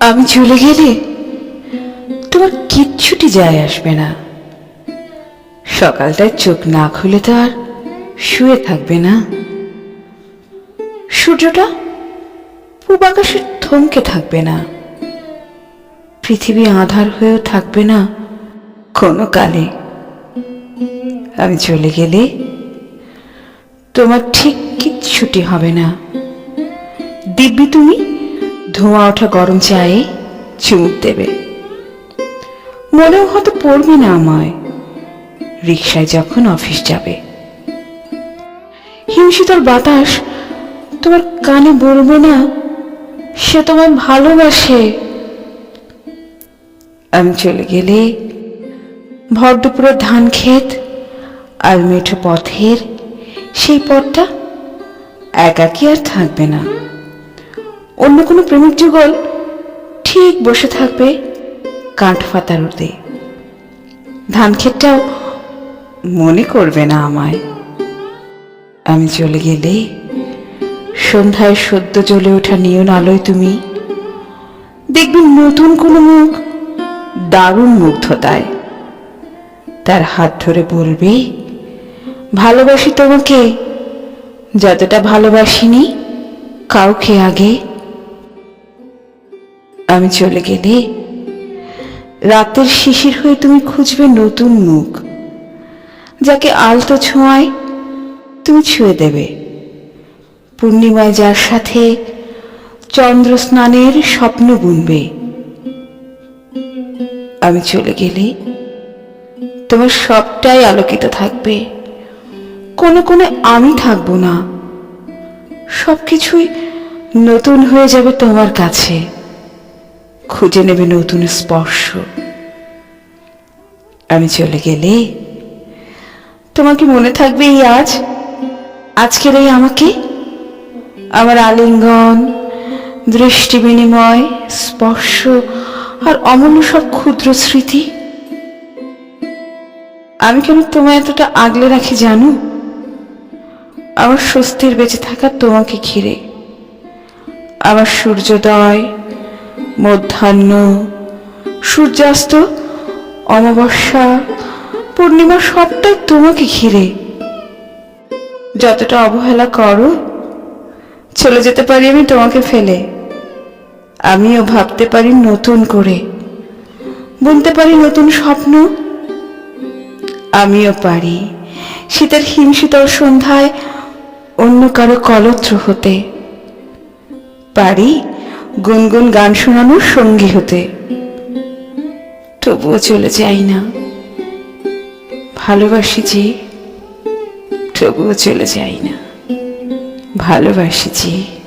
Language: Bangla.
আমি চলে গেলে তোমার কিচ্ছুটি যায় আসবে না। সকালটায় চোখ না খুলে তো আর শুয়ে থাকবে না। সূর্যটা পূব আকাশে থমকে থাকবে না। পৃথিবী আধার হয়েও থাকবে না কোনো কালে। আমি চলে গেলে তোমার ঠিক কিচ্ছুটি হবে না। দিব্যি তুমি? ধোঁয়া ওঠা গরম চায়ে চুমুক দেবে। মনেও হয়তো পড়বে না আমায়। রিক্সায় যখন অফিস যাবে। হিমশীতল বাতাস তোমার কানে বলবে না, সে তোমায় ভালোবাসে। আমি চলে গেলে ভর দুপুরের ধান ক্ষেত আর মেঠো পথের সেই পথটা একাকি আর থাকবে না। অন্য কোনো প্রেমিক যুগল ঠিক বসে থাকবে কাঠ ফাতার রোদে ধান ক্ষেতটাও মনে করবে না আমায়। আমি চলে গেলে সন্ধ্যায় সদ্য জ্বলে ওঠা নিয়ন আলোয় তুমি দেখবে নতুন কোনো মুখ, দারুণ মুগ্ধতায়। তার হাত ধরে বলবে, ভালোবাসি তোমাকে, যতটা ভালোবাসিনি কাউকে আগে। আমি চলে গেলে রাতের শিশির হয়ে তুমি খুঁজবে নতুন মুখ, যাকে আলতো ছোঁয়ায় তুমি ছুঁয়ে দেবে। পূর্ণিমায় যার সাথে চন্দ্র স্নানের স্বপ্ন বুনবে। আমি চলে গেলে তোমার সবটাই আলোকিত থাকবে। কোনো কোনো আমি থাকব না। সবকিছুই নতুন হয়ে যাবে তোমার কাছে। খুঁজে নেবে নতুন স্পর্শ। আমি চলে গেলে? তোমার কি মনে থাকবে এই আজ? আজকের এই আমাকে? আমার আলিঙ্গন, দৃষ্টি বিনিময়, স্পর্শ আর অমূল্য সব ক্ষুদ্র স্মৃতি? আমি কেন তোমায় এতটা আগলে রাখি জানো? আমার স্বস্তির বেঁচে থাকা তোমাকে ঘিরে। আমার সূর্যোদয় মধ্যাহ্ন, সূর্যাস্ত, অমাবস্যা, পূর্ণিমা সবটাই তোমাকে ঘিরে। যতটা অবহেলা করো, চলে যেতে পারি আমি তোমাকে ফেলে। আমিও ভাবতে পারি নতুন করে। বুনতে পারি নতুন স্বপ্ন। আমিও পারি শীতের হিমশীতল সন্ধ্যায় অন্য কারও কলত্র হতে। পারি গুনগুন গান শোনানোর সঙ্গী হতে। তবুও চলে যাই না। ভালোবাসি যে, তবুও চলে যাই না। ভালোবাসি যে।